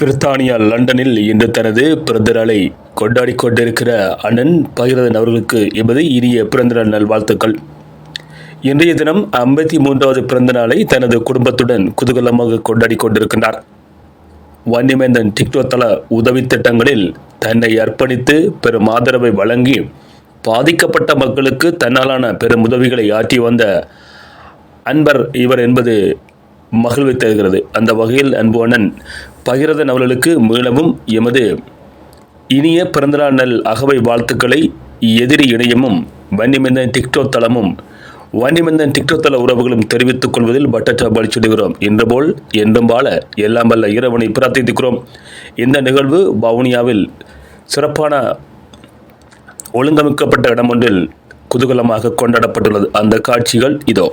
பிரித்தானியா லண்டனில் இன்று தனது பிறந்தநாளை கொண்டாடி கொண்டிருக்கிற அண்ணன் பகிரதன் அவர்களுக்கு எமது இனிய பிறந்தநாள் நல்வாழ்த்துக்கள். இன்றைய தினம் ஐம்பத்தி மூன்றாவது பிறந்தநாளை தனது குடும்பத்துடன் குதூகலமாக கொண்டாடி கொண்டிருக்கின்றார். வன்னிமேந்தன் டிக்டோ தள உதவி திட்டங்களில் தன்னை அர்ப்பணித்து பெரும் ஆதரவை வழங்கி பாதிக்கப்பட்ட மக்களுக்கு தன்னாலான பெரும் உதவிகளை ஆற்றி வந்த அன்பர் இவர் என்பது மகிழ்வை தருகிறது அந்த வகையில் அன்பு பகிரத நவல்களுக்கு மீளவும் எமது இனிய பிறந்தநாள் நல் அகவை வாழ்த்துக்களை எதிரி இணையமும் வன்னிமந்தன் டிக்டோ தளமும் வன்னிமந்தன் டிக்டோ தள உறவுகளும் தெரிவித்துக் கொள்வதில் பட்டற்ற பலிச்சிடுகிறோம் இன்று போல் என்றும் வாழ எல்லாம் வல்ல இறைவனை பிரார்த்தித்துக்கிறோம். இந்த நிகழ்வு வவுனியாவில் சிறப்பான ஒழுங்கமைக்கப்பட்ட இடம் ஒன்றில் குதூகலமாக கொண்டாடப்பட்டுள்ளது. அந்த காட்சிகள் இதோ.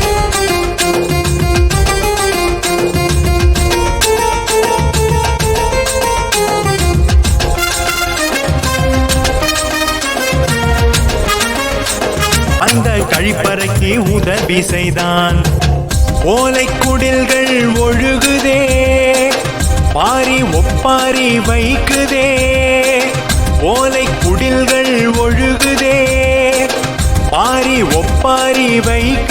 கழிப்பறைக்கு உதவி செய்தான் ஓலை குடில்கள் ஒழுகுதே பாரி ஒப்பாரி வைக்குதே. ஓலை குடில்கள் ஒழுகுதே பாரி ஒப்பாரி வைக்கு